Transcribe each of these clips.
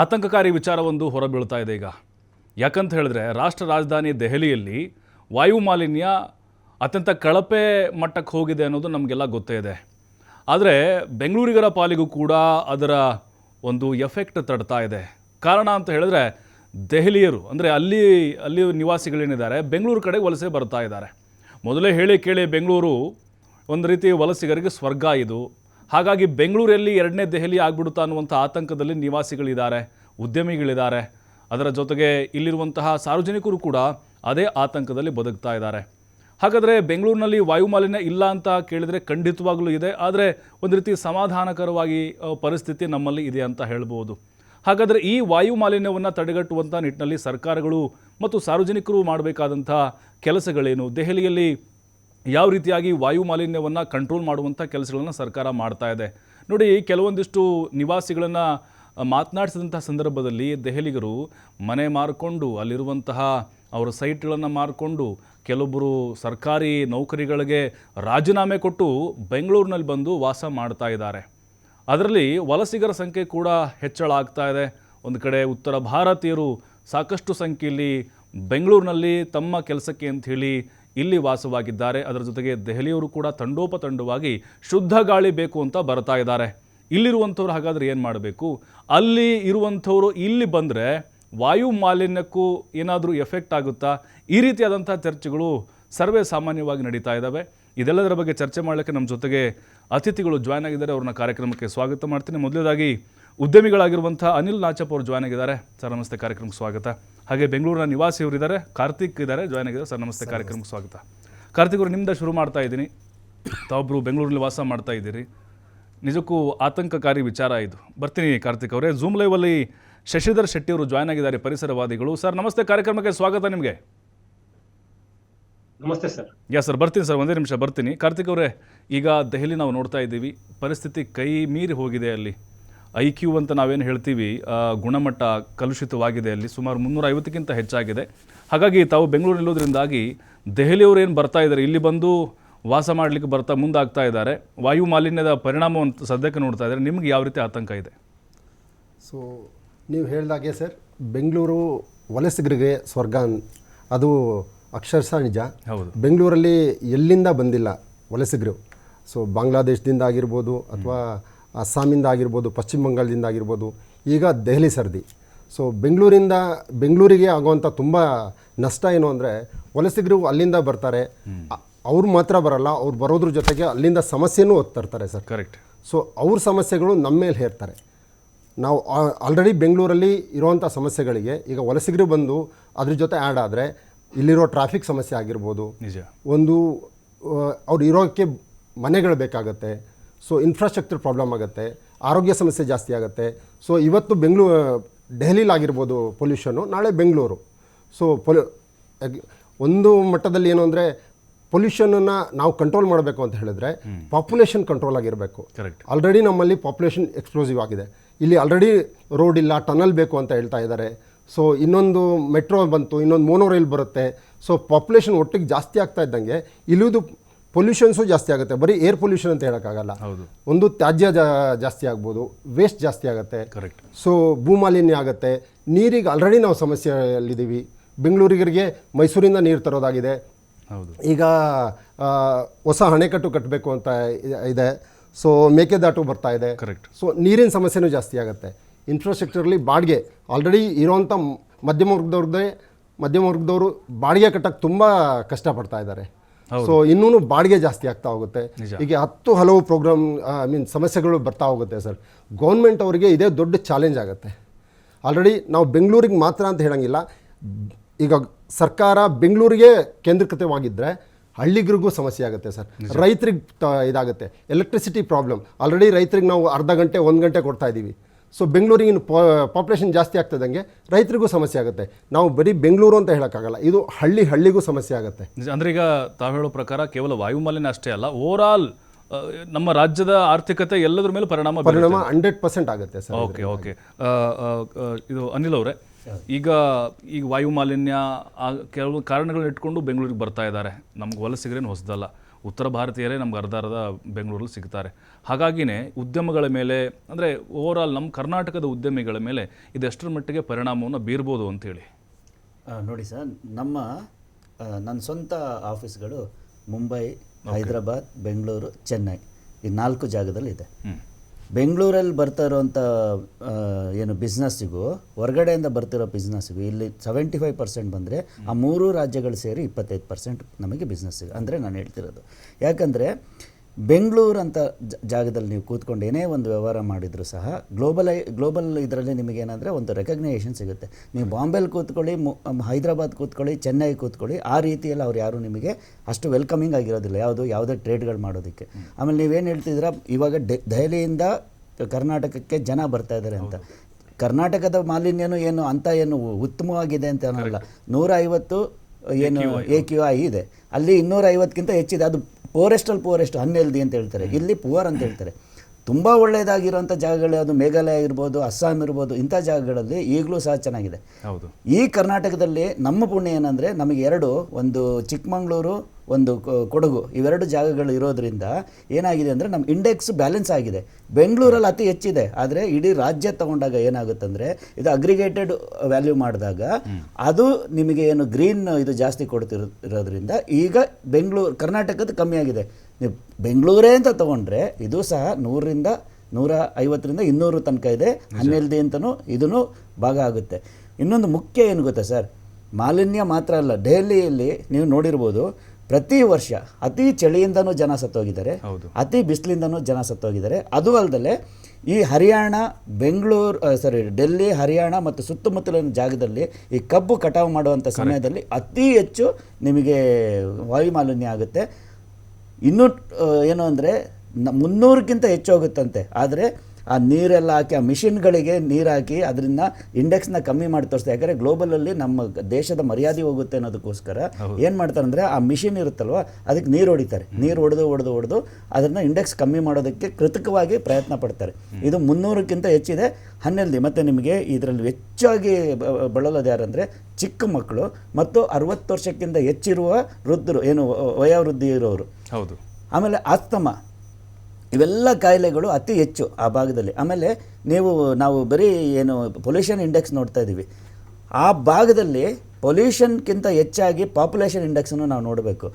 ಆತಂಕಕಾರಿ ವಿಚಾರವೊಂದು ಹೊರಬೀಳ್ತಾ ಇದೆ ಈಗ. ಯಾಕಂತ ಹೇಳಿದ್ರೆ ರಾಷ್ಟ್ರ ರಾಜಧಾನಿ ದೆಹಲಿಯಲ್ಲಿ ವಾಯು ಮಾಲಿನ್ಯ ಅತ್ಯಂತ ಕಳಪೆ ಮಟ್ಟಕ್ಕೆ ಹೋಗಿದೆ ಅನ್ನೋದು ನಮಗೆಲ್ಲ ಗೊತ್ತೇ ಇದೆ. ಆದರೆ ಬೆಂಗಳೂರಿಗರ ಪಾಲಿಗೂ ಕೂಡ ಅದರ ಒಂದು ಎಫೆಕ್ಟ್ ತಡ್ತಾ ಇದೆ. ಕಾರಣ ಅಂತ ಹೇಳಿದ್ರೆ ದೆಹಲಿಯರು, ಅಂದರೆ ಅಲ್ಲಿ ಅಲ್ಲಿ ನಿವಾಸಿಗಳೇನಿದ್ದಾರೆ, ಬೆಂಗಳೂರು ಕಡೆ ವಲಸೆ ಬರ್ತಾ ಇದ್ದಾರೆ. ಮೊದಲೇ ಹೇಳಿ ಕೇಳಿ ಬೆಂಗಳೂರು, ಒಂದು ರೀತಿ ವಲಸಿಗರಿಗೆ ಸ್ವರ್ಗ ಇದು. ಹಾಗಾಗಿ ಬೆಂಗಳೂರಲ್ಲಿ ಎರಡನೇ ದೆಹಲಿ ಆಗ್ಬಿಡುತ್ತಾ ಅನ್ನುವಂಥ ಆತಂಕದಲ್ಲಿ ನಿವಾಸಿಗಳಿದ್ದಾರೆ, ಉದ್ಯಮಿಗಳಿದ್ದಾರೆ. ಅದರ ಜೊತೆಗೆ ಇಲ್ಲಿರುವಂತಹ ಸಾರ್ವಜನಿಕರು ಕೂಡ ಅದೇ ಆತಂಕದಲ್ಲಿ ಬದುಕ್ತಾ ಇದ್ದಾರೆ. ಹಾಗಾದರೆ ಬೆಂಗಳೂರಿನಲ್ಲಿ ವಾಯುಮಾಲಿನ್ಯ ಇಲ್ಲ ಅಂತ ಕೇಳಿದರೆ ಖಂಡಿತವಾಗಲೂ ಇದೆ. ಆದರೆ ಒಂದು ರೀತಿ ಸಮಾಧಾನಕರವಾಗಿ ಪರಿಸ್ಥಿತಿ ನಮ್ಮಲ್ಲಿ ಇದೆ ಅಂತ ಹೇಳ್ಬೋದು. ಹಾಗಾದರೆ ಈ ವಾಯು ಮಾಲಿನ್ಯವನ್ನು ತಡೆಗಟ್ಟುವಂಥ ನಿಟ್ಟಿನಲ್ಲಿ ಸರ್ಕಾರಗಳು ಮತ್ತು ಸಾರ್ವಜನಿಕರು ಮಾಡಬೇಕಾದಂಥ ಕೆಲಸಗಳೇನು? ದೆಹಲಿಯಲ್ಲಿ ಯಾವ ರೀತಿಯಾಗಿ ವಾಯು ಮಾಲಿನ್ಯವನ್ನು ಕಂಟ್ರೋಲ್ ಮಾಡುವಂಥ ಕೆಲಸಗಳನ್ನು ಸರ್ಕಾರ ಮಾಡ್ತಾ ಇದೆ. ನೋಡಿ, ಕೆಲವೊಂದಿಷ್ಟು ನಿವಾಸಿಗಳನ್ನು ಮಾತನಾಡಿಸಿದಂಥ ಸಂದರ್ಭದಲ್ಲಿ ದೆಹಲಿಗರು ಮನೆ ಮಾರಿಕೊಂಡು ಅಲ್ಲಿರುವಂತಹ ಅವರ ಸೈಟ್ಗಳನ್ನು ಮಾರಿಕೊಂಡು ಕೆಲವೊಬ್ಬರು ಸರ್ಕಾರಿ ನೌಕರಿಗಳಿಗೆ ರಾಜೀನಾಮೆ ಕೊಟ್ಟು ಬೆಂಗಳೂರಿನಲ್ಲಿ ಬಂದು ವಾಸ ಮಾಡ್ತಾ ಇದ್ದಾರೆ. ಅದರಲ್ಲಿ ವಲಸಿಗರ ಸಂಖ್ಯೆ ಕೂಡ ಹೆಚ್ಚಳ ಆಗ್ತಾ ಇದೆ. ಒಂದು ಕಡೆ ಉತ್ತರ ಭಾರತೀಯರು ಸಾಕಷ್ಟು ಸಂಖ್ಯೆಯಲ್ಲಿ ಬೆಂಗಳೂರಿನಲ್ಲಿ ತಮ್ಮ ಕೆಲಸಕ್ಕೆ ಅಂತ ಹೇಳಿ ಇಲ್ಲಿ ವಾಸವಾಗಿದ್ದಾರೆ. ಅದರ ಜೊತೆಗೆ ದೆಹಲಿಯವರು ಕೂಡ ತಂಡೋಪತಂಡವಾಗಿ ಶುದ್ಧ ಗಾಳಿ ಬೇಕು ಅಂತ ಬರ್ತಾ ಇದ್ದಾರೆ. ಇಲ್ಲಿರುವಂಥವ್ರು ಹಾಗಾದ್ರೆ ಏನು ಮಾಡಬೇಕು? ಅಲ್ಲಿ ಇರುವಂಥವರು ಇಲ್ಲಿ ಬಂದರೆ ವಾಯು ಮಾಲಿನ್ಯಕ್ಕೂ ಏನಾದರೂ ಎಫೆಕ್ಟ್ ಆಗುತ್ತಾ? ಈ ರೀತಿಯಾದಂಥ ಚರ್ಚೆಗಳು ಸರ್ವೇ ಸಾಮಾನ್ಯವಾಗಿ ನಡೀತಾ ಇದ್ದಾವೆ. ಇದೆಲ್ಲದರ ಬಗ್ಗೆ ಚರ್ಚೆ ಮಾಡಲಿಕ್ಕೆ ನಮ್ಮ ಜೊತೆಗೆ ಅತಿಥಿಗಳು ಜಾಯ್ನ್ ಆಗಿದ್ದಾರೆ. ಅವ್ರನ್ನ ಕಾರ್ಯಕ್ರಮಕ್ಕೆ ಸ್ವಾಗತ ಮಾಡ್ತೀನಿ. ಮೊದಲನೇದಾಗಿ ಉದ್ಯಮಿಗಳಾಗಿರುವಂಥ ಅನಿಲ್ ನಾಚಪ್ಪ ಅವರು ಜಾಯ್ನ್ ಆಗಿದ್ದಾರೆ. ಸರ್ ನಮಸ್ತೆ ಕಾರ್ಯಕ್ರಮಕ್ಕೆ ಸ್ವಾಗತ. ಹಾಗೆ ಬೆಂಗಳೂರಿನ ನಿವಾಸಿಯವರಿದ್ದಾರೆ. ಕಾರ್ತಿಕ್ ಇದ್ದಾರೆ ಜಾಯ್ನ್ ಆಗಿದ್ದಾರೆ. ಸರ್ ನಮಸ್ತೆ ಕಾರ್ಯಕ್ರಮಕ್ಕೆ ಸ್ವಾಗತ. ಕಾರ್ತಿಕ್ ಅವರು ನಿಮ್ದ ಶುರು ಮಾಡ್ತಾ ಇದ್ದೀನಿ. ತಾವೊಬ್ಬರು ಬೆಂಗಳೂರಲ್ಲಿ ವಾಸ ಮಾಡ್ತಾ ಇದ್ದೀರಿ. ನಿಜಕ್ಕೂ ಆತಂಕಕಾರಿ ವಿಚಾರ ಇದು. ಬರ್ತೀನಿ ಕಾರ್ತಿಕ್ ಅವರೇ. ಝೂಮ್ ಲೈವಲ್ಲಿ ಶಶಿಧರ್ ಶೆಟ್ಟಿ ಅವರು ಜಾಯ್ನ್ ಆಗಿದ್ದಾರೆ ಪರಿಸರವಾದಿಗಳು. ಸರ್ ನಮಸ್ತೆ ಕಾರ್ಯಕ್ರಮಕ್ಕೆ ಸ್ವಾಗತ ನಿಮಗೆ. ನಮಸ್ತೆ ಸರ್. ಯಾ ಸರ್ ಬರ್ತೀನಿ ಸರ್ ಒಂದೇ ನಿಮಿಷ ಬರ್ತೀನಿ. ಕಾರ್ತಿಕ್ ಅವರೇ ಈಗ ದೆಹಲಿ ನಾವು ನೋಡ್ತಾ ಇದ್ದೀವಿ. ಪರಿಸ್ಥಿತಿ ಕೈ ಮೀರಿ ಹೋಗಿದೆ ಅಲ್ಲಿ. ಐ ಕ್ಯೂ ಅಂತ ನಾವೇನು ಹೇಳ್ತೀವಿ ಗುಣಮಟ್ಟ ಕಲುಷಿತವಾಗಿದೆ ಅಲ್ಲಿ ಸುಮಾರು ಮುನ್ನೂರ ಐವತ್ತಕ್ಕಿಂತ ಹೆಚ್ಚಾಗಿದೆ. ಹಾಗಾಗಿ ತಾವು ಬೆಂಗಳೂರಿನಲ್ಲಿರೋದ್ರಿಂದಾಗಿ ದೆಹಲಿಯವರು ಏನು ಬರ್ತಾ ಇದ್ದಾರೆ ಇಲ್ಲಿ ಬಂದು ವಾಸ ಮಾಡಲಿಕ್ಕೆ ಬರ್ತಾ ಮುಂದಾಗ್ತಾ ಇದ್ದಾರೆ ವಾಯು ಮಾಲಿನ್ಯದ ಪರಿಣಾಮವನ್ನು ಸದ್ಯಕ್ಕೆ ನೋಡ್ತಾ ಇದ್ದಾರೆ ನಿಮ್ಗೆ ಯಾವ ರೀತಿ ಆತಂಕ ಇದೆ? ಸೊ ನೀವು ಹೇಳಿದಾಗೆ ಸರ್ ಬೆಂಗಳೂರು ವಲಸಿಗರಿಗೆ ಸ್ವರ್ಗ ಅದು ಅಕ್ಷರಶಃ ನಿಜ. ಹೌದು. ಬೆಂಗಳೂರಲ್ಲಿ ಎಲ್ಲಿಂದ ಬಂದಿಲ್ಲ ವಲಸಿಗರು? ಸೊ ಬಾಂಗ್ಲಾದೇಶದಿಂದ ಆಗಿರ್ಬೋದು ಅಥವಾ ಅಸ್ಸಾಮಿಂದ ಆಗಿರ್ಬೋದು ಪಶ್ಚಿಮ ಬಂಗಾಳದಿಂದ ಆಗಿರ್ಬೋದು ಈಗ ದೆಹಲಿ ಸರ್ದಿ. ಸೊ ಬೆಂಗಳೂರಿಂದ ಬೆಂಗಳೂರಿಗೆ ಆಗುವಂಥ ತುಂಬ ನಷ್ಟ ಏನು ಅಂದರೆ ವಲಸಿಗರು ಅಲ್ಲಿಂದ ಬರ್ತಾರೆ. ಅವ್ರು ಮಾತ್ರ ಬರಲ್ಲ ಅವ್ರು ಬರೋದ್ರ ಜೊತೆಗೆ ಅಲ್ಲಿಂದ ಸಮಸ್ಯೆನೂ ಹೊತ್ತರ್ತಾರೆ ಸರ್. ಕರೆಕ್ಟ್ ಸೊ ಅವ್ರ ಸಮಸ್ಯೆಗಳು ನಮ್ಮ ಮೇಲೆ ಹೇರ್ತಾರೆ. ನಾವು ಆಲ್ರೆಡಿ ಬೆಂಗಳೂರಲ್ಲಿ ಇರುವಂಥ ಸಮಸ್ಯೆಗಳಿಗೆ ಈಗ ವಲಸಿಗರು ಬಂದು ಅದ್ರ ಜೊತೆ ಆ್ಯಡ್ ಆದರೆ ಇಲ್ಲಿರೋ ಟ್ರಾಫಿಕ್ ಸಮಸ್ಯೆ ಆಗಿರ್ಬೋದು. ನಿಜ. ಒಂದು ಅವ್ರು ಇರೋಕ್ಕೆ ಮನೆಗಳು ಬೇಕಾಗತ್ತೆ. ಸೊ ಇನ್ಫ್ರಾಸ್ಟ್ರಕ್ಚರ್ ಪ್ರಾಬ್ಲಮ್ ಆಗುತ್ತೆ ಆರೋಗ್ಯ ಸಮಸ್ಯೆ ಜಾಸ್ತಿ ಆಗುತ್ತೆ. ಸೊ ಇವತ್ತು ಬೆಂಗಳೂರು ಡೆಹಲಿಲಾಗಿರ್ಬೋದು ಪೊಲ್ಯೂಷನು ನಾಳೆ ಬೆಂಗಳೂರು. ಸೊ ಪೊಲ್ಯೂ ಒಂದು ಮಟ್ಟದಲ್ಲಿ ಏನು ಅಂದರೆ ಪೊಲ್ಯೂಷನನ್ನು ನಾವು ಕಂಟ್ರೋಲ್ ಮಾಡಬೇಕು ಅಂತ ಹೇಳಿದ್ರೆ ಪಾಪ್ಯುಲೇಷನ್ ಕಂಟ್ರೋಲ್ ಆಗಿರಬೇಕು. ಕರೆಕ್ಟ್ ಆಲ್ರೆಡಿ ನಮ್ಮಲ್ಲಿ ಪಾಪ್ಯುಲೇಷನ್ ಎಕ್ಸ್ಪ್ಲೋಸಿವ್ ಆಗಿದೆ. ಇಲ್ಲಿ ಆಲ್ರೆಡಿ ರೋಡ್ ಇಲ್ಲ ಟನಲ್ ಬೇಕು ಅಂತ ಹೇಳ್ತಾ ಇದ್ದಾರೆ. ಸೊ ಇನ್ನೊಂದು ಮೆಟ್ರೋ ಬಂತು ಇನ್ನೊಂದು ಮೋನೋ ರೈಲ್ ಬರುತ್ತೆ. ಸೊ ಪಾಪ್ಯುಲೇಷನ್ ಒಟ್ಟಿಗೆ ಜಾಸ್ತಿ ಆಗ್ತಾ ಇದ್ದಂಗೆ ಇಲ್ಲಿದು ಪೊಲ್ಯೂಷನ್ಸು ಜಾಸ್ತಿ ಆಗುತ್ತೆ. ಬರೀ ಏರ್ ಪೊಲ್ಯೂಷನ್ ಅಂತ ಹೇಳೋಕ್ಕಾಗಲ್ಲ. ಹೌದು. ಒಂದು ತ್ಯಾಜ್ಯ ಜಾಸ್ತಿ ಆಗ್ಬೋದು ವೇಸ್ಟ್ ಜಾಸ್ತಿ ಆಗುತ್ತೆ. ಕರೆಕ್ಟ್ ಸೊ ಭೂಮಾಲಿನ್ಯ ಆಗುತ್ತೆ. ನೀರಿಗೆ ಆಲ್ರೆಡಿ ನಾವು ಸಮಸ್ಯೆಯಲ್ಲಿದ್ದೀವಿ. ಬೆಂಗಳೂರಿಗರಿಗೆ ಮೈಸೂರಿಂದ ನೀರು ತರೋದಾಗಿದೆ. ಹೌದು. ಈಗ ಹೊಸ ಅಣೆಕಟ್ಟು ಕಟ್ಟಬೇಕು ಅಂತ ಇದೆ. ಸೊ ಮೇಕೆದಾಟು ಬರ್ತಾ ಇದೆ. ಕರೆಕ್ಟ್ ಸೊ ನೀರಿನ ಸಮಸ್ಯೆನೂ ಜಾಸ್ತಿ ಆಗುತ್ತೆ. ಇನ್ಫ್ರಾಸ್ಟ್ರಕ್ಚರಲ್ಲಿ ಬಾಡಿಗೆ ಆಲ್ರೆಡಿ ಇರೋವಂಥ ಮಧ್ಯಮ ವರ್ಗದವ್ರದ್ದೇ ಮಧ್ಯಮ ವರ್ಗದವರು ಬಾಡಿಗೆ ಕಟ್ಟಕ್ಕೆ ತುಂಬ ಕಷ್ಟಪಡ್ತಾ ಇದ್ದಾರೆ. ಸೊ ಇನ್ನೂ ಬಾಡಿಗೆ ಜಾಸ್ತಿ ಆಗ್ತಾ ಹೋಗುತ್ತೆ. ಈಗ ಹತ್ತು ಹಲವು ಪ್ರೋಗ್ರಾಮ್ ಐ ಮೀನ್ ಸಮಸ್ಯೆಗಳು ಬರ್ತಾ ಹೋಗುತ್ತೆ ಸರ್. ಗೌರ್ಮೆಂಟ್ ಅವರಿಗೆ ಇದೇ ದೊಡ್ಡ ಚಾಲೆಂಜ್ ಆಗುತ್ತೆ. ಆಲ್ರೆಡಿ ನಾವು ಬೆಂಗಳೂರಿಗೆ ಮಾತ್ರ ಅಂತ ಹೇಳಂಗಿಲ್ಲ. ಈಗ ಸರ್ಕಾರ ಬೆಂಗಳೂರಿಗೆ ಕೇಂದ್ರೀಕೃತವಾಗಿದ್ದರೆ ಹಳ್ಳಿಗರಿಗೂ ಸಮಸ್ಯೆ ಆಗುತ್ತೆ ಸರ್. ರೈತರಿಗೆ ಇದಾಗುತ್ತೆ. ಎಲೆಕ್ಟ್ರಿಸಿಟಿ ಪ್ರಾಬ್ಲಮ್ ಆಲ್ರೆಡಿ ರೈತರಿಗೆ ನಾವು ಅರ್ಧ ಗಂಟೆ ಒಂದು ಗಂಟೆ ಕೊಡ್ತಾ ಇದ್ದೀವಿ ಸೊ ಬೆಂಗಳೂರಿಗಿನ ಪಾಪ್ಯುಲೇಷನ್ ಜಾಸ್ತಿ ಆಗ್ತದಂಗೆ ರೈತರಿಗೂ ಸಮಸ್ಯೆ ಆಗುತ್ತೆ. ನಾವು ಬರೀ ಬೆಂಗಳೂರು ಅಂತ ಹೇಳೋಕ್ಕಾಗಲ್ಲ ಇದು ಹಳ್ಳಿ ಹಳ್ಳಿಗೂ ಸಮಸ್ಯೆ ಆಗುತ್ತೆ. ಅಂದ್ರೆ ಈಗ ತಾವು ಹೇಳೋ ಪ್ರಕಾರ ಕೇವಲ ವಾಯುಮಾಲಿನ್ಯ ಅಷ್ಟೇ ಅಲ್ಲ ಓವರ್ ಆಲ್ ನಮ್ಮ ರಾಜ್ಯದ ಆರ್ಥಿಕತೆ ಎಲ್ಲದರ ಮೇಲೆ ಪರಿಣಾಮ. ಪರಿಣಾಮ ಹಂಡ್ರೆಡ್ ಪರ್ಸೆಂಟ್ ಆಗುತ್ತೆ ಸರ್ ಓಕೆ ಓಕೆ ಇದು ಅನಿಲ್ ಅವರೇ ಈಗ ಈಗ ವಾಯುಮಾಲಿನ್ಯ ಕೆಲವು ಕಾರಣಗಳನ್ನ ಇಟ್ಕೊಂಡು ಬೆಂಗಳೂರಿಗೆ ಬರ್ತಾ ಇದ್ದಾರೆ. ನಮ್ಗೆ ವಲಸಿಗರೇನು ಹೊಸದಲ್ಲ. ಉತ್ತರ ಭಾರತೀಯರೇ ನಮ್ಗೆ ಅರ್ಧ ಅರ್ಧ ಬೆಂಗಳೂರಲ್ಲಿ ಸಿಗ್ತಾರೆ. ಹಾಗಾಗಿನೇ ಉದ್ಯಮಗಳ ಮೇಲೆ ಅಂದರೆ ಓವರಾಲ್ ನಮ್ಮ ಕರ್ನಾಟಕದ ಉದ್ಯಮಿಗಳ ಮೇಲೆ ಇದೆಷ್ಟರ ಮಟ್ಟಿಗೆ ಪರಿಣಾಮವನ್ನು ಬೀರ್ಬೋದು ಅಂತೇಳಿ? ಆ, ನೋಡಿ ಸರ್ ನಮ್ಮ ನನ್ನ ಸ್ವಂತ ಆಫೀಸ್ಗಳು ಮುಂಬೈ ಹೈದರಾಬಾದ್ ಬೆಂಗಳೂರು ಚೆನ್ನೈ ಈ ನಾಲ್ಕು ಜಾಗದಲ್ಲಿದೆ. ಹ್ಮ್. ಬೆಂಗಳೂರಲ್ಲಿ ಬರ್ತಾ ಇರೋವಂಥ ಏನು ಬಿಸ್ನೆಸ್ಸಿಗೂ ಹೊರಗಡೆಯಿಂದ ಬರ್ತಿರೋ ಬಿಸ್ನೆಸ್ಸಿಗೂ ಇಲ್ಲಿ ಸೆವೆಂಟಿ ಫೈವ್ ಪರ್ಸೆಂಟ್ ಬಂದರೆ ಆ ಮೂರು ರಾಜ್ಯಗಳು ಸೇರಿ ಇಪ್ಪತ್ತೈದು ಪರ್ಸೆಂಟ್ ನಮಗೆ ಬಿಸ್ನೆಸ್ಸಿಗೆ ಅಂದರೆ ನಾನು ಹೇಳ್ತಿರೋದು. ಯಾಕಂದರೆ ಬೆಂಗಳೂರು ಅಂತ ಜಾಗದಲ್ಲಿ ನೀವು ಕೂತ್ಕೊಂಡು ಏನೇ ಒಂದು ವ್ಯವಹಾರ ಮಾಡಿದರೂ ಸಹ ಗ್ಲೋಬಲೈ ಗ್ಲೋಬಲ್ ಇದರಲ್ಲಿ ನಿಮಗೇನಂದರೆ ಒಂದು ರೆಕಗ್ನೈಷನ್ ಸಿಗುತ್ತೆ. ನೀವು ಬಾಂಬೆಲಿ ಕೂತ್ಕೊಳ್ಳಿ ಮು ಹೈದರಾಬಾದ್ ಕೂತ್ಕೊಳ್ಳಿ ಚೆನ್ನೈ ಕೂತ್ಕೊಳ್ಳಿ ಆ ರೀತಿಯಲ್ಲಿ ಅವ್ರು ಯಾರು ನಿಮಗೆ ಅಷ್ಟು ವೆಲ್ಕಮಿಂಗ್ ಆಗಿರೋದಿಲ್ಲ ಯಾವುದು ಯಾವುದೇ ಟ್ರೇಡ್ಗಳು ಮಾಡೋದಕ್ಕೆ. ಆಮೇಲೆ ನೀವೇನು ಹೇಳ್ತಿದ್ದೀರಾ ಇವಾಗ ದೆಹಲಿಯಿಂದ ಕರ್ನಾಟಕಕ್ಕೆ ಜನ ಬರ್ತಾ ಇದ್ದಾರೆ ಅಂತ. ಕರ್ನಾಟಕದ ಮಾಲಿನ್ಯನೂ ಏನು ಅಂತ ಏನು ಉತ್ತಮವಾಗಿದೆ ಅಂತ ಅನ್ನೋಲ್ಲ. ನೂರ ಐವತ್ತು ಏನು ಎ ಕ್ಯೂ ಐ ಇದೆ. ಅಲ್ಲಿ ಇನ್ನೂರೈವತ್ತಕ್ಕಿಂತ ಹೆಚ್ಚಿದೆ. ಅದು ಪೋರೆಸ್ಟಲ್ಲಿ ಪೋರೆಸ್ಟ್ ಹನ್ನೆಲ್ದಿ ಅಂತ ಹೇಳ್ತಾರೆ. ಇಲ್ಲಿ ಪುವರ್ ಅಂತ ಹೇಳ್ತಾರೆ. ತುಂಬ ಒಳ್ಳೆಯದಾಗಿರುವಂಥ ಜಾಗಗಳು ಅದು ಮೇಘಾಲಯ ಇರ್ಬೋದು ಅಸ್ಸಾಂ ಇರ್ಬೋದು ಇಂಥ ಜಾಗಗಳಲ್ಲಿ ಈಗಲೂ ಸಹ ಚೆನ್ನಾಗಿದೆ. ಹೌದು. ಈ ಕರ್ನಾಟಕದಲ್ಲಿ ನಮ್ಮ ಪುಣ್ಯ ಏನಂದರೆ ನಮಗೆ ಎರಡು ಒಂದು ಚಿಕ್ಕಮಗಳೂರು ಒಂದು ಕೊಡಗು ಇವೆರಡು ಜಾಗಗಳು ಇರೋದ್ರಿಂದ ಏನಾಗಿದೆ ಅಂದರೆ ನಮ್ಮ ಇಂಡೆಕ್ಸ್ ಬ್ಯಾಲೆನ್ಸ್ ಆಗಿದೆ. ಬೆಂಗಳೂರಲ್ಲಿ ಅತಿ ಹೆಚ್ಚಿದೆ. ಆದರೆ ಇಡೀ ರಾಜ್ಯ ತಗೊಂಡಾಗ ಏನಾಗುತ್ತಂದರೆ ಇದು ಅಗ್ರಿಗೇಟೆಡ್ ವ್ಯಾಲ್ಯೂ ಮಾಡಿದಾಗ ಅದು ನಿಮಗೆ ಏನು ಗ್ರೀನ್ ಇದು ಜಾಸ್ತಿ ಕೊಡ್ತಿರೋದ್ರಿಂದ ಈಗ ಬೆಂಗಳೂರು ಕರ್ನಾಟಕದ ಕಮ್ಮಿ ಆಗಿದೆ. ನೀವು ಬೆಂಗಳೂರೇ ಅಂತ ತಗೊಂಡ್ರೆ ಇದು ಸಹ ನೂರರಿಂದ ನೂರ ಐವತ್ತರಿಂದ ಇನ್ನೂರು ತನಕ ಇದೆ. ಹನ್ನೆಲ್ದಿ ಅಂತಲೂ ಇದೂ ಭಾಗ ಆಗುತ್ತೆ. ಇನ್ನೊಂದು ಮುಖ್ಯ ಏನು ಗೊತ್ತಾ ಸರ್? ಮಾಲಿನ್ಯ ಮಾತ್ರ ಅಲ್ಲ ದೆಹಲಿಯಲ್ಲಿ ನೀವು ನೋಡಿರ್ಬೋದು ಪ್ರತಿ ವರ್ಷ ಅತಿ ಚಳಿಯಿಂದನೂ ಜನ ಸತ್ತೋಗಿದ್ದಾರೆ. ಹೌದು. ಅತಿ ಬಿಸಿಲಿಂದನೂ ಜನ ಸತ್ತೋಗಿದ್ದಾರೆ. ಅದು ಅಲ್ಲದೆ ಈ ಹರಿಯಾಣ ಬೆಂಗಳೂರು ಸಾರಿ ಡೆಲ್ಲಿ ಹರಿಯಾಣ ಮತ್ತು ಸುತ್ತಮುತ್ತಲಿನ ಜಾಗದಲ್ಲಿ ಈ ಕಬ್ಬು ಕಟಾವು ಮಾಡುವಂಥ ಸಮಯದಲ್ಲಿ ಅತಿ ಹೆಚ್ಚು ನಿಮಗೆ ವಾಯು ಮಾಲಿನ್ಯ ಆಗುತ್ತೆ. ಇನ್ನೂ ಏನು ಅಂದರೆ ಮುನ್ನೂರಕ್ಕಿಂತ ಹೆಚ್ಚು ಹೋಗುತ್ತಂತೆ. ಆದರೆ ಆ ನೀರೆಲ್ಲ ಹಾಕಿ ಆ ಮಿಷಿನ್ಗಳಿಗೆ ನೀರು ಹಾಕಿ ಅದರಿಂದ ಇಂಡೆಕ್ಸ್ನ ಕಮ್ಮಿ ಮಾಡಿ ತೋರಿಸ್ತಾರೆ ಯಾಕಂದರೆ ಗ್ಲೋಬಲಲ್ಲಿ ನಮ್ಮ ದೇಶದ ಮರ್ಯಾದೆ ಹೋಗುತ್ತೆ ಅನ್ನೋದಕ್ಕೋಸ್ಕರ ಏನು ಮಾಡ್ತಾರೆ ಅಂದರೆ ಆ ಮಿಷಿನ್ ಇರುತ್ತಲ್ವ ಅದಕ್ಕೆ ನೀರು ಹೊಡಿತಾರೆ. ನೀರು ಹೊಡೆದು ಹೊಡೆದು ಹೊಡೆದು ಅದನ್ನು ಇಂಡೆಕ್ಸ್ ಕಮ್ಮಿ ಮಾಡೋದಕ್ಕೆ ಕೃತಕವಾಗಿ ಪ್ರಯತ್ನ ಪಡ್ತಾರೆ. ಇದು ಮುನ್ನೂರಕ್ಕಿಂತ ಹೆಚ್ಚಿದೆ. ಹನ್ನೆಲ್ದಿ ಮತ್ತು ನಿಮಗೆ ಇದರಲ್ಲಿ ಹೆಚ್ಚಾಗಿ ಬಳಲೋದು ಯಾರಂದರೆ ಚಿಕ್ಕ ಮಕ್ಕಳು ಮತ್ತು ಅರವತ್ತು ವರ್ಷಕ್ಕಿಂತ ಹೆಚ್ಚಿರುವ ವೃದ್ಧರು ಏನು ವಯೋವೃದ್ಧಿ ಇರೋರು. ಹೌದು. ಆಮೇಲೆ ಆಸ್ತಮ ಇವೆಲ್ಲ ಕಾಯಿಲೆಗಳು ಅತಿ ಹೆಚ್ಚು ಆ ಭಾಗದಲ್ಲಿ. ಆಮೇಲೆ ನೀವು ನಾವು ಬರೀ ಏನು ಪೊಲ್ಯೂಷನ್ ಇಂಡೆಕ್ಸ್ ನೋಡ್ತಾ ಇದ್ದೀವಿ. ಆ ಭಾಗದಲ್ಲಿ ಪೊಲ್ಯೂಷನ್ಗಿಂತ ಹೆಚ್ಚಾಗಿ ಪಾಪ್ಯುಲೇಷನ್ ಇಂಡೆಕ್ಸನ್ನು ನಾವು ನೋಡಬೇಕು.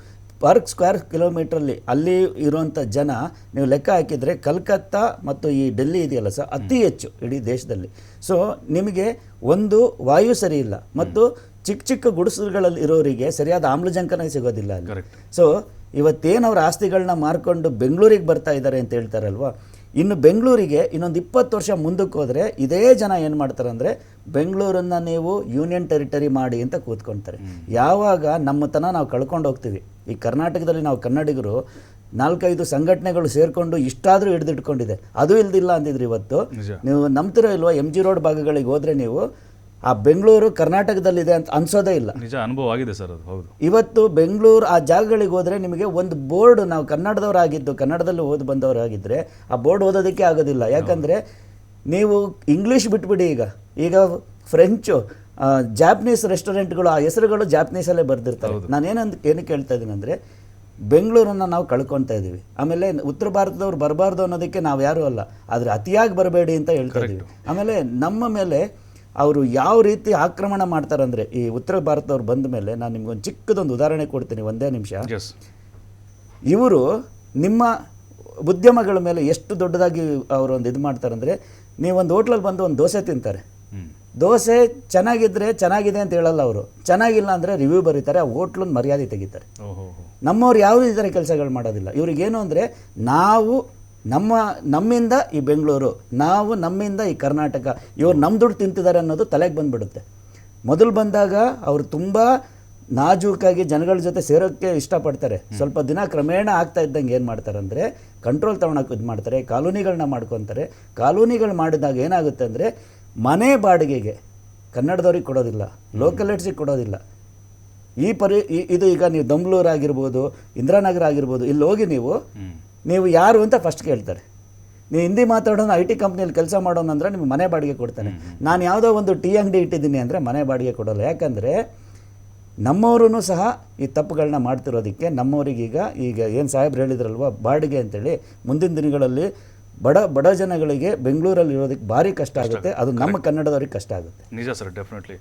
ಪರ್ ಸ್ಕ್ವೇರ್ ಕಿಲೋಮೀಟ್ರಲ್ಲಿ ಅಲ್ಲಿ ಇರುವಂಥ ಜನ ನೀವು ಲೆಕ್ಕ ಹಾಕಿದರೆ ಕಲ್ಕತ್ತಾ ಮತ್ತು ಈ ಡೆಲ್ಲಿ ಇದೆಯಲ್ಲ ಸರ್ ಅತಿ ಹೆಚ್ಚು ಇಡೀ ದೇಶದಲ್ಲಿ. ಸೊ ನಿಮಗೆ ಒಂದು ವಾಯು ಸರಿ ಇಲ್ಲ ಮತ್ತು ಚಿಕ್ಕ ಚಿಕ್ಕ ಗುಡಿಸಲುಗಳಲ್ಲಿ ಇರೋರಿಗೆ ಸರಿಯಾದ ಆಮ್ಲಜನಕನೇ ಸಿಗೋದಿಲ್ಲ ಅಲ್ಲಿ. ಸೊ ಇವತ್ತೇನು ಅವ್ರ ಆಸ್ತಿಗಳನ್ನ ಮಾರ್ಕೊಂಡು ಬೆಂಗಳೂರಿಗೆ ಬರ್ತಾ ಇದ್ದಾರೆ ಅಂತ ಹೇಳ್ತಾರಲ್ವ? ಇನ್ನು ಬೆಂಗಳೂರಿಗೆ ಇನ್ನೊಂದು ಇಪ್ಪತ್ತು ವರ್ಷ ಮುಂದಕ್ಕೆ ಹೋದರೆ ಇದೇ ಜನ ಏನು ಮಾಡ್ತಾರೆ ಅಂದರೆ ಬೆಂಗಳೂರನ್ನು ನೀವು ಯೂನಿಯನ್ ಟೆರಿಟರಿ ಮಾಡಿ ಅಂತ ಕೂತ್ಕೊಳ್ತಾರೆ ಯಾವಾಗ ನಮ್ಮತನ ನಾವು ಕಳ್ಕೊಂಡು ಹೋಗ್ತೀವಿ. ಈ ಕರ್ನಾಟಕದಲ್ಲಿ ನಾವು ಕನ್ನಡಿಗರು ನಾಲ್ಕೈದು ಸಂಘಟನೆಗಳು ಸೇರಿಕೊಂಡು ಇಷ್ಟಾದರೂ ಹಿಡಿದಿಟ್ಕೊಂಡಿದೆ. ಅದು ಇಲ್ದಿಲ್ಲ ಅಂದಿದ್ರು ಇವತ್ತು. ನೀವು ನಂಬ್ತಿರೋ ಇಲ್ವಾ? ಎಂ ಜಿ ರೋಡ್ ಭಾಗಗಳಿಗೆ ಹೋದರೆ ನೀವು ಆ ಬೆಂಗಳೂರು ಕರ್ನಾಟಕದಲ್ಲಿದೆ ಅಂತ ಅನ್ಸೋದೇ ಇಲ್ಲ. ನಿಜ ಅನುಭವ ಆಗಿದೆ ಸರ್ ಅದು ಹೌದು. ಇವತ್ತು ಬೆಂಗಳೂರು ಆ ಜಾಗಗಳಿಗೆ ಹೋದರೆ ನಿಮಗೆ ಒಂದು ಬೋರ್ಡ್ ನಾವು ಕನ್ನಡದವರಾಗಿದ್ದು ಕನ್ನಡದಲ್ಲಿ ಓದಿ ಬಂದವರಾಗಿದ್ದರೆ ಆ ಬೋರ್ಡ್ ಓದೋದಕ್ಕೆ ಆಗೋದಿಲ್ಲ. ಯಾಕಂದರೆ ನೀವು ಇಂಗ್ಲೀಷ್ ಬಿಟ್ಬಿಡಿ ಈಗ. ಈಗ ಫ್ರೆಂಚು ಜಾಪನೀಸ್ ರೆಸ್ಟೋರೆಂಟ್ಗಳು ಆ ಹೆಸರುಗಳು ಜಾಪನೀಸಲ್ಲೇ ಬರೆದಿರ್ತಾರೆ. ನಾನು ಏನಂದ್ ಏನು ಹೇಳ್ತಾ ಇದ್ದೀನಿ ಅಂದರೆ ಬೆಂಗಳೂರನ್ನು ನಾವು ಕಳ್ಕೊತಾ ಇದ್ದೀವಿ. ಆಮೇಲೆ ಉತ್ತರ ಭಾರತದವ್ರು ಬರಬಾರ್ದು ಅನ್ನೋದಕ್ಕೆ ನಾವು ಯಾರೂ ಅಲ್ಲ. ಆದರೆ ಅತಿಯಾಗಿ ಬರಬೇಡಿ ಅಂತ ಹೇಳ್ತಾ ಇದ್ದೀವಿ. ಆಮೇಲೆ ನಮ್ಮ ಮೇಲೆ ಅವರು ಯಾವ ರೀತಿ ಆಕ್ರಮಣ ಮಾಡ್ತಾರಂದ್ರೆ ಈ ಉತ್ತರ ಭಾರತದವ್ರು ಬಂದ ಮೇಲೆ ನಾನು ನಿಮ್ಗೊಂದು ಚಿಕ್ಕದೊಂದು ಉದಾಹರಣೆ ಕೊಡ್ತೀನಿ ಒಂದೇ ನಿಮಿಷ. ಇವರು ನಿಮ್ಮ ಉದ್ಯಮಗಳ ಮೇಲೆ ಎಷ್ಟು ದೊಡ್ಡದಾಗಿ ಅವರು ಒಂದು ಇದು ಮಾಡ್ತಾರಂದ್ರೆ ನೀವೊಂದು ಹೋಟ್ಲಲ್ಲಿ ಬಂದು ಒಂದು ದೋಸೆ ತಿಂತಾರೆ. ದೋಸೆ ಚೆನ್ನಾಗಿದ್ರೆ ಚೆನ್ನಾಗಿದೆ ಅಂತ ಹೇಳಲ್ಲ ಅವರು. ಚೆನ್ನಾಗಿಲ್ಲ ಅಂದರೆ ರಿವ್ಯೂ ಬರೀತಾರೆ ಆ ಹೋಟ್ಲೊಂದು ಮರ್ಯಾದೆ ತೆಗಿತಾರೆ. ನಮ್ಮವ್ರು ಯಾವುದೇ ರೀತಿ ಕೆಲಸಗಳು ಮಾಡೋದಿಲ್ಲ. ಇವ್ರಿಗೇನು ಅಂದರೆ ನಾವು ನಮ್ಮ, ನಮ್ಮಿಂದ ಈ ಬೆಂಗಳೂರು, ನಾವು ನಮ್ಮಿಂದ ಈ ಕರ್ನಾಟಕ, ಇವರು ನಮ್ಮ ದುಡ್ಡು ತಿಂತಿದ್ದಾರೆ ಅನ್ನೋದು ತಲೆಗೆ ಬಂದುಬಿಡುತ್ತೆ. ಮೊದಲು ಬಂದಾಗ ಅವರು ತುಂಬ ನಾಜೂಕಾಗಿ ಜನಗಳ ಜೊತೆ ಸೇರೋಕ್ಕೆ ಇಷ್ಟಪಡ್ತಾರೆ. ಸ್ವಲ್ಪ ದಿನ ಕ್ರಮೇಣ ಆಗ್ತಾ ಇದ್ದಂಗೆ ಏನು ಮಾಡ್ತಾರೆ ಅಂದರೆ ಕಂಟ್ರೋಲ್ ತೊಗೊಳಕ್ಕೆ ಇದು ಮಾಡ್ತಾರೆ ಕಾಲೋನಿಗಳನ್ನ ಮಾಡ್ಕೊತಾರೆ. ಕಾಲೋನಿಗಳು ಮಾಡಿದಾಗ ಏನಾಗುತ್ತೆ ಅಂದರೆ, ಮನೆ ಬಾಡಿಗೆಗೆ ಕನ್ನಡದವ್ರಿಗೆ ಕೊಡೋದಿಲ್ಲ ಲೋಕಲಿಟ್ಸಿಗೆ ಕೊಡೋದಿಲ್ಲ. ಈ ಪರಿ ಇದು ಈಗ ನೀವು ದಮ್ಲೂರು ಆಗಿರ್ಬೋದು, ಇಂದಿರಾನಗರ ಆಗಿರ್ಬೋದು, ಇಲ್ಲಿ ಹೋಗಿ ನೀವು ನೀವು ಯಾರು ಅಂತ ಫಸ್ಟ್ ಕೇಳ್ತಾರೆ. ನೀವು ಹಿಂದಿ ಮಾತಾಡೋನು ಐ ಟಿ ಕಂಪ್ನಿಯಲ್ಲಿ ಕೆಲಸ ಮಾಡೋಣ ಅಂದರೆ ನಿಮ್ಗೆ ಮನೆ ಬಾಡಿಗೆ ಕೊಡ್ತಾನೆ ನಾನು ಯಾವುದೋ ಒಂದು ಟೀ ಅಂಗಡಿ ಇಟ್ಟಿದ್ದೀನಿ ಅಂದರೆ ಮನೆ ಬಾಡಿಗೆ ಕೊಡೋಲ್ಲ. ಯಾಕಂದರೆ ನಮ್ಮವರು ಸಹ ಈ ತಪ್ಪುಗಳನ್ನ ಮಾಡ್ತಿರೋದಕ್ಕೆ ನಮ್ಮವರಿಗೀಗ ಈಗ ಏನು ಸಾಹೇಬ್ರು ಹೇಳಿದ್ರಲ್ವ ಬಾಡಿಗೆ ಅಂತೇಳಿ ಮುಂದಿನ ದಿನಗಳಲ್ಲಿ ಬಡ ಬಡ ಜನಗಳಿಗೆ ಬೆಂಗಳೂರಲ್ಲಿ ಇರೋದಕ್ಕೆ ಭಾರಿ ಕಷ್ಟ ಆಗುತ್ತೆ. ಅದು ನಮ್ಮ ಕನ್ನಡದವ್ರಿಗೆ ಕಷ್ಟ ಆಗುತ್ತೆ. ನಿಜ ಸರ್ ಡೆಫಿನೆಟ್ಲಿ